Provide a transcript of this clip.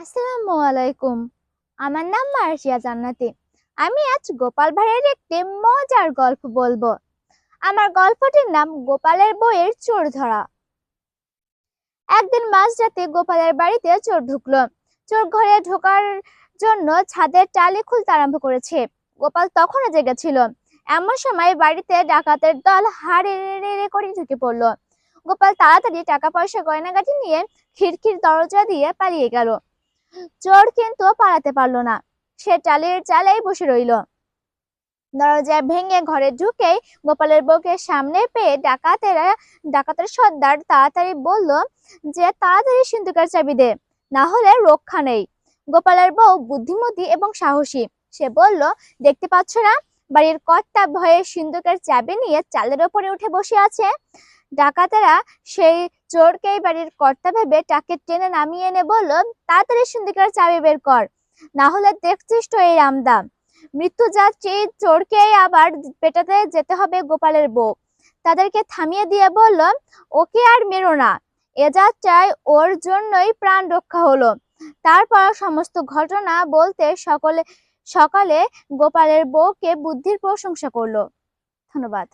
আসসালামু আলাইকুম। আমার নাম মার্শিয়া জান্নাতি। আমি আজ গোপাল ভাইয়ের একটি মজার গল্প বলব। আমার গল্পটির নাম গোপালের বইয়ের চোর ধরা একদিন মাঝরাতে গোপালের বাড়িতে চোর ঢুকলো। চোর ঘরে ঢোকার জন্য ছাদের টালি খুলতে আরম্ভ করেছে। গোপাল তখনও জেগেছিল এমন সময় বাড়িতে ডাকাতের দল হাড়ে করে ঢুকে পড়ল। গোপাল তাড়াতাড়ি টাকা পয়সা গয়নাগাটি নিয়ে খিড়কির দরজা দিয়ে পালিয়ে গেল। চোর কিন্তু পালাতে পারল না। সে টালির চালেই বসে রইল। দরজা ভেঙে ঘরে ঢুকেই গোপালের বউকে সামনে পেয়ে ডাকাতেরা, ডাকাতের সর্দার তাড়াতাড়ি বলল যে, তাড়াতাড়ি সিন্ধুকের চাবি দে, না হলে রক্ষা নেই। গোপালের বউ বুদ্ধিমতী এবং সাহসী। সে বলল, দেখতে পাচ্ছ না, বাড়ির কর্তা ভয়ে সিন্ধুকের চাবি নিয়ে চালের ওপরে উঠে বসে আছে। ডাকাতেরা সেই চোরকেই বাড়ির কর্তা ভেবে তাকে টেনে নামিয়ে এনে বলল, তাড়াতাড়ি সিন্ধুকের চাবি বের কর না হলে দেখছিস তো এই রামদা। মৃত্যু যাচ্ছি চোরকেই আবার পেটাতে যেতে হবে গোপালের বউ। তাদেরকে থামিয়ে দিয়ে বলল, ওকে আর মেরো না। এ যাত্রায় ওর জন্যই প্রাণ রক্ষা হলো। তারপর সমস্ত ঘটনা বলতে সকলে, সকালে গোপালের বউকে বুদ্ধির প্রশংসা করল। ধন্যবাদ।